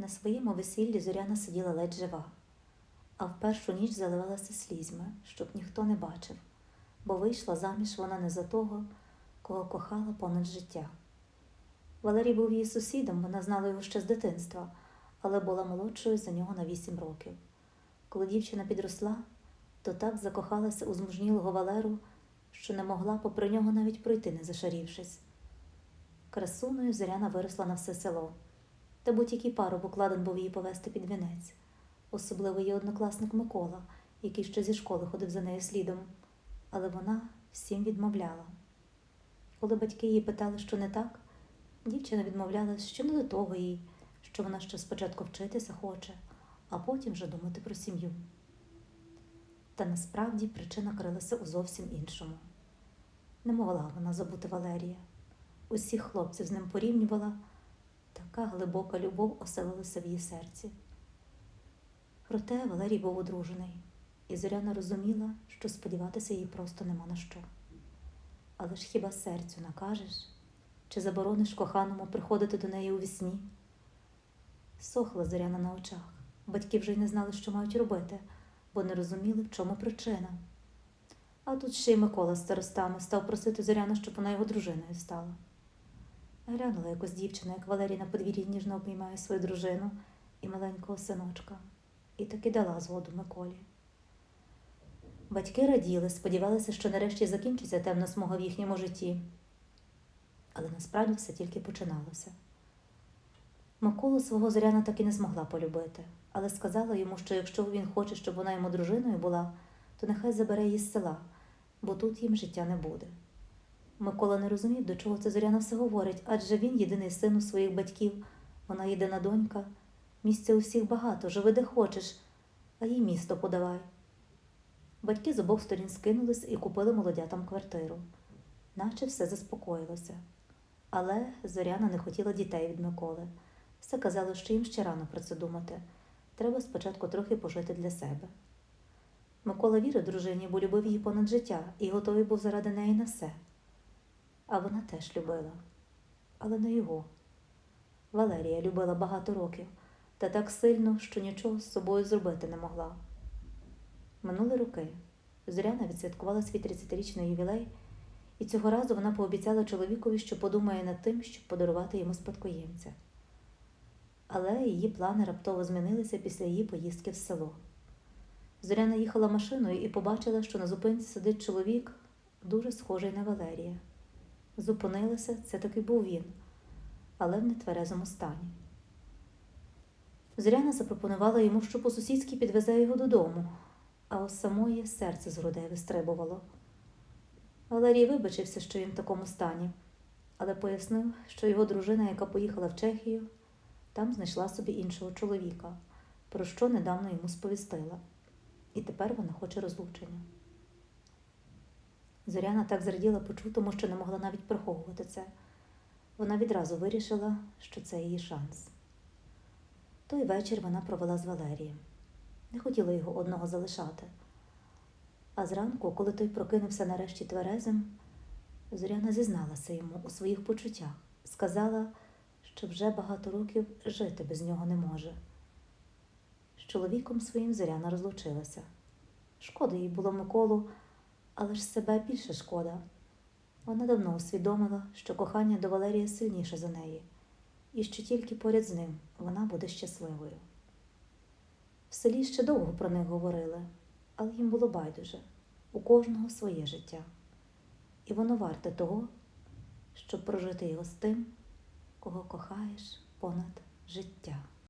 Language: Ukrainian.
На своєму весіллі Зоряна сиділа ледь жива, а в першу ніч заливалася слізьми, щоб ніхто не бачив, бо вийшла заміж вона не за того, кого кохала понад життя. Валерій був її сусідом, вона знала його ще з дитинства, але була молодшою за нього на вісім років. Коли дівчина підросла, то так закохалася у змужнілого Валеру, що не могла попри нього навіть пройти, не зашарівшись. Красуною Зоряна виросла на все село. Та будь-який парубок ладен був її повести під вінець, особливо її однокласник Микола, який ще зі школи ходив за нею слідом, але вона всім відмовляла. Коли батьки її питали, що не так, дівчина відмовлялась, що не до того їй, що вона ще спочатку вчитися хоче, а потім вже думати про сім'ю. Та насправді причина крилася у зовсім іншому. Не могла вона забути Валерія. Усіх хлопців з ним порівнювала, така глибока любов оселилася в її серці. Проте Валерій був одружений, і Зоряна розуміла, що сподіватися їй просто нема на що. Але ж хіба серцю накажеш, чи заборониш коханому приходити до неї у вісні? Сохла Зоряна на очах. Батьки вже й не знали, що мають робити, бо не розуміли, в чому причина. А тут ще й Микола з старостами став просити Зоряну, щоб вона його дружиною стала. Глянула якось дівчина, як Валерій на подвір'ї ніжно обіймає свою дружину і маленького синочка, і таки дала згоду Миколі. Батьки раділи, сподівалися, що нарешті закінчиться темна смуга в їхньому житті. Але насправді все тільки починалося. Миколу свого Зоряна так і не змогла полюбити, але сказала йому, що якщо він хоче, щоб вона йому дружиною була, то нехай забере її з села, бо тут їм життя не буде. Микола не розумів, до чого це Зоряна все говорить, адже він єдиний син у своїх батьків, вона єдина донька. Місця у всіх багато, живи де хочеш, а їй місто подавай. Батьки з обох сторін скинулись і купили молодятам квартиру, наче все заспокоїлося. Але Зоряна не хотіла дітей від Миколи. Все казало, що їм ще рано про це думати. Треба спочатку трохи пожити для себе. Микола вірив дружині, бо любив її понад життя і готовий був заради неї на все. А вона теж любила, але не його. Валерія любила багато років, та так сильно, що нічого з собою зробити не могла. Минули роки. Зоряна відсвяткувала свій 30-річний ювілей, і цього разу вона пообіцяла чоловікові, що подумає над тим, щоб подарувати йому спадкоємця. Але її плани раптово змінилися після її поїздки в село. Зоряна їхала машиною і побачила, що на зупинці сидить чоловік, дуже схожий на Валерія. Зупинилася, це таки був він, але в нетверезому стані. Зоряна запропонувала йому, що по-сусідськи підвезе його додому, а у самої серце з грудей вистрибувало. Валерій вибачився, що він в такому стані, але пояснив, що його дружина, яка поїхала в Чехію, там знайшла собі іншого чоловіка, про що недавно йому сповістила, і тепер вона хоче розлучення. Зоряна так зраділа почутому, що не могла навіть приховувати це. Вона відразу вирішила, що це її шанс. Той вечір вона провела з Валерієм. Не хотіла його одного залишати. А зранку, коли той прокинувся нарешті тверезим, Зоряна зізналася йому у своїх почуттях, сказала, що вже багато років жити без нього не може. З чоловіком своїм Зоряна розлучилася. Шкода їй було Миколу, але ж себе більше шкода. Вона давно усвідомила, що кохання до Валерія сильніше за неї, і що тільки поряд з ним вона буде щасливою. В селі ще довго про них говорили, але їм було байдуже у кожного своє життя, і воно варте того, щоб прожити його з тим, кого кохаєш понад життя.